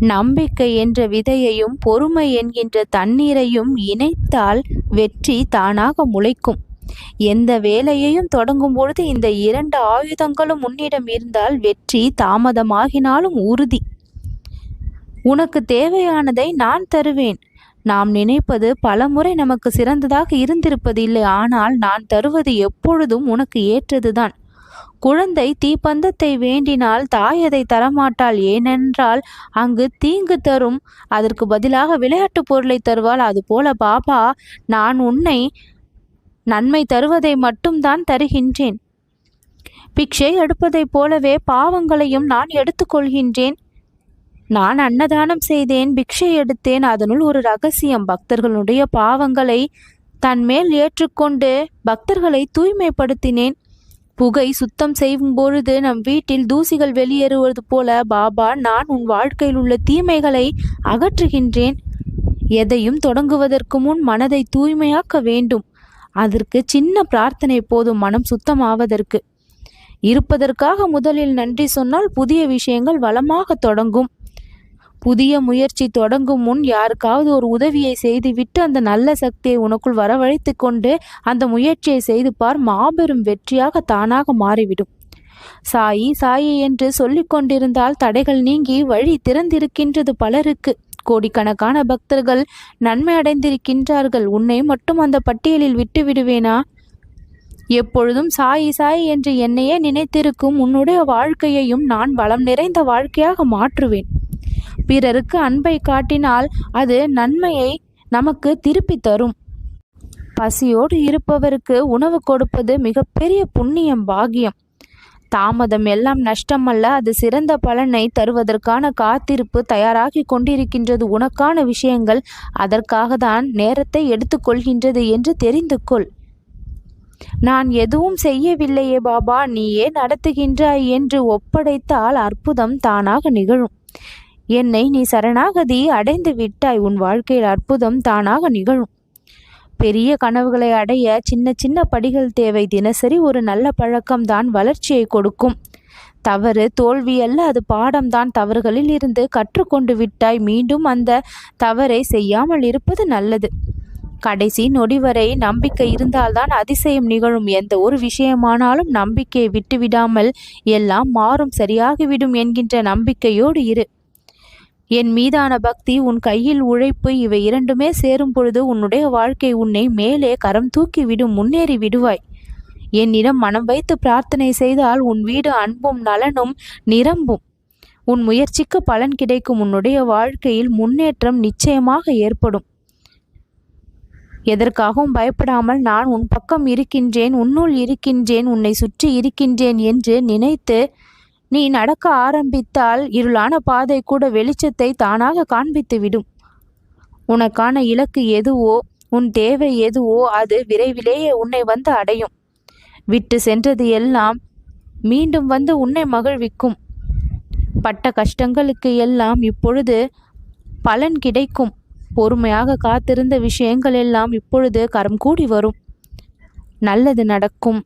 நம்பிக்கை என்ற விதையையும் பொறுமை என்கின்ற தண்ணீரையும் இணைத்தால் வெற்றி தானாக முளைக்கும். எந்த வேலையையும் தொடங்கும் பொழுது இந்த இரண்டு ஆயுதங்களும் உன்னிடம் இருந்தால் வெற்றி தாமதமாகினாலும் உறுதி. உனக்கு தேவையானதை நான் தருவேன். நாம் நினைப்பது பலமுறை நமக்கு சிறந்ததாக இருந்திருப்பதில்லை. ஆனால் நான் தருவது எப்பொழுதும் உனக்கு ஏற்றதுதான். குழந்தை தீப்பந்தத்தை வேண்டினால் தாய் அதை தரமாட்டாள். ஏனென்றால் அங்கு தீங்கு தரும். அதற்கு பதிலாக விளையாட்டுப் பொருளை தருவாள். அதுபோல பாபா நான் உன்னை நன்மை தருவதை மட்டும்தான் தருகின்றேன். பிக்ஷை எடுப்பதைப் போலவே பாவங்களையும் நான் எடுத்துக்கொள்கின்றேன் நான் அன்னதானம் செய்தேன் பிக்ஷை எடுத்தேன். அதனுள் ஒரு ரகசியம். பக்தர்களுடைய பாவங்களை தன்மேல் ஏற்றுக்கொண்டு பக்தர்களை தூய்மைப்படுத்தினேன். புகை சுத்தம் செய்யும் பொழுது நம் வீட்டில் தூசிகள் வெளியேறுவது போல பாபா நான் உன் வாழ்க்கையில் உள்ள தீமைகளை அகற்றுகின்றேன். எதையும் தொடங்குவதற்கு முன் மனதை தூய்மையாக்க வேண்டும். அதற்கு சின்ன பிரார்த்தனை போதும் மனம் சுத்தமாவதற்கு. இருப்பதற்காக முதலில் நன்றி சொன்னால் புதிய விஷயங்கள் வளமாக தொடங்கும். புதிய முயற்சி தொடங்கும் முன் யாருக்காவது ஒரு உதவியை செய்துவிட்டு அந்த நல்ல சக்தியை உனக்குள் வரவழைத்து கொண்டு அந்த முயற்சியை செய்து பார். மாபெரும் வெற்றியாக தானாக மாறிவிடும். சாயி சாயி என்று சொல்லிக் கொண்டிருந்தால் தடைகள் நீங்கி வழி திறந்திருக்கின்றது பலருக்கு. கோடிக்கணக்கான பக்தர்கள் நன்மை அடைந்திருக்கின்றார்கள். உன்னை மட்டும் அந்த பட்டியலில் விட்டு விடுவேனா? எப்பொழுதும் சாயி சாயி என்று என்னையே நினைத்திருக்கும் உன்னுடைய வாழ்க்கையையும் நான் வளம் நிறைந்த வாழ்க்கையாக மாற்றுவேன். பிறருக்கு அன்பை காட்டினால் அது நன்மையை நமக்கு திருப்பி தரும். பசியோடு இருப்பவருக்கு உணவு கொடுப்பது மிகப்பெரிய புண்ணியம் பாக்கியம். தாமதம் எல்லாம் நஷ்டமல்ல அது சிறந்த பலனை தருவதற்கான காத்திருப்பு தயாராகி கொண்டிருக்கின்றது. உனக்கான விஷயங்கள் அதற்காக தான் நேரத்தை எடுத்துக்கொள்கின்றது என்று தெரிந்து கொள். நான் எதுவும் செய்யவில்லையே பாபா நீயே நடத்துகின்றாய் என்று ஒப்படைத்தால் அற்புதம் தானாக நிகழும். என்னை நீ சரணாகதி அடைந்து விட்டாய். உன் வாழ்க்கையில் அற்புதம் தானாக நிகழும். பெரிய கனவுகளை அடைய சின்ன சின்ன படிகள் தேவை. தினசரி ஒரு நல்ல பழக்கம்தான் வளர்ச்சியை கொடுக்கும். தவறு தோல்வி அல்ல அது பாடம்தான் தவறுகளில் இருந்து கற்றுக்கொண்டு விட்டாய். மீண்டும் அந்த தவறை செய்யாமல் இருப்பது நல்லது. கடைசி நொடி வரை நம்பிக்கை இருந்தால்தான் அதிசயம் நிகழும். எந்த ஒரு விஷயமானாலும் நம்பிக்கையை விட்டுவிடாமல் எல்லாம் மாறும். சரியாகிவிடும் என்கின்ற நம்பிக்கையோடு இரு. என் மீதான பக்தி உன் கையில் உழைப்பு இவை இரண்டுமே சேரும் பொழுது உன்னுடைய வாழ்க்கை உன்னை மேலே கரம் தூக்கி விடும் முன்னேறி விடுவாய். என்னிடம் மனம் வைத்து பிரார்த்தனை செய்தால் உன் வீடு அன்பும் நலனும் நிரம்பும். உன் முயற்சிக்கு பலன் கிடைக்கும் உன்னுடைய வாழ்க்கையில் முன்னேற்றம் நிச்சயமாக ஏற்படும். எதற்காகவும் பயப்படாமல் நான் உன் பக்கம் இருக்கின்றேன் உன்னுள் இருக்கின்றேன் உன்னை சுற்றி இருக்கின்றேன் என்று நினைத்து நீ நடக்க ஆரம்பித்தால் இருளான பாதை கூட வெளிச்சத்தை தானாக காண்பித்து விடும். உனக்கான இலக்கு எதுவோ உன் தேவை எதுவோ அது விரைவிலேயே உன்னை வந்து அடையும். விட்டு சென்றது எல்லாம் மீண்டும் வந்து உன்னை மகிழ்விக்கும். பட்ட கஷ்டங்களுக்கு எல்லாம் இப்பொழுது பலன் கிடைக்கும். பொறுமையாக காத்திருந்த விஷயங்கள் எல்லாம் இப்பொழுது கரம் கூடி வரும். நல்லது நடக்கும்.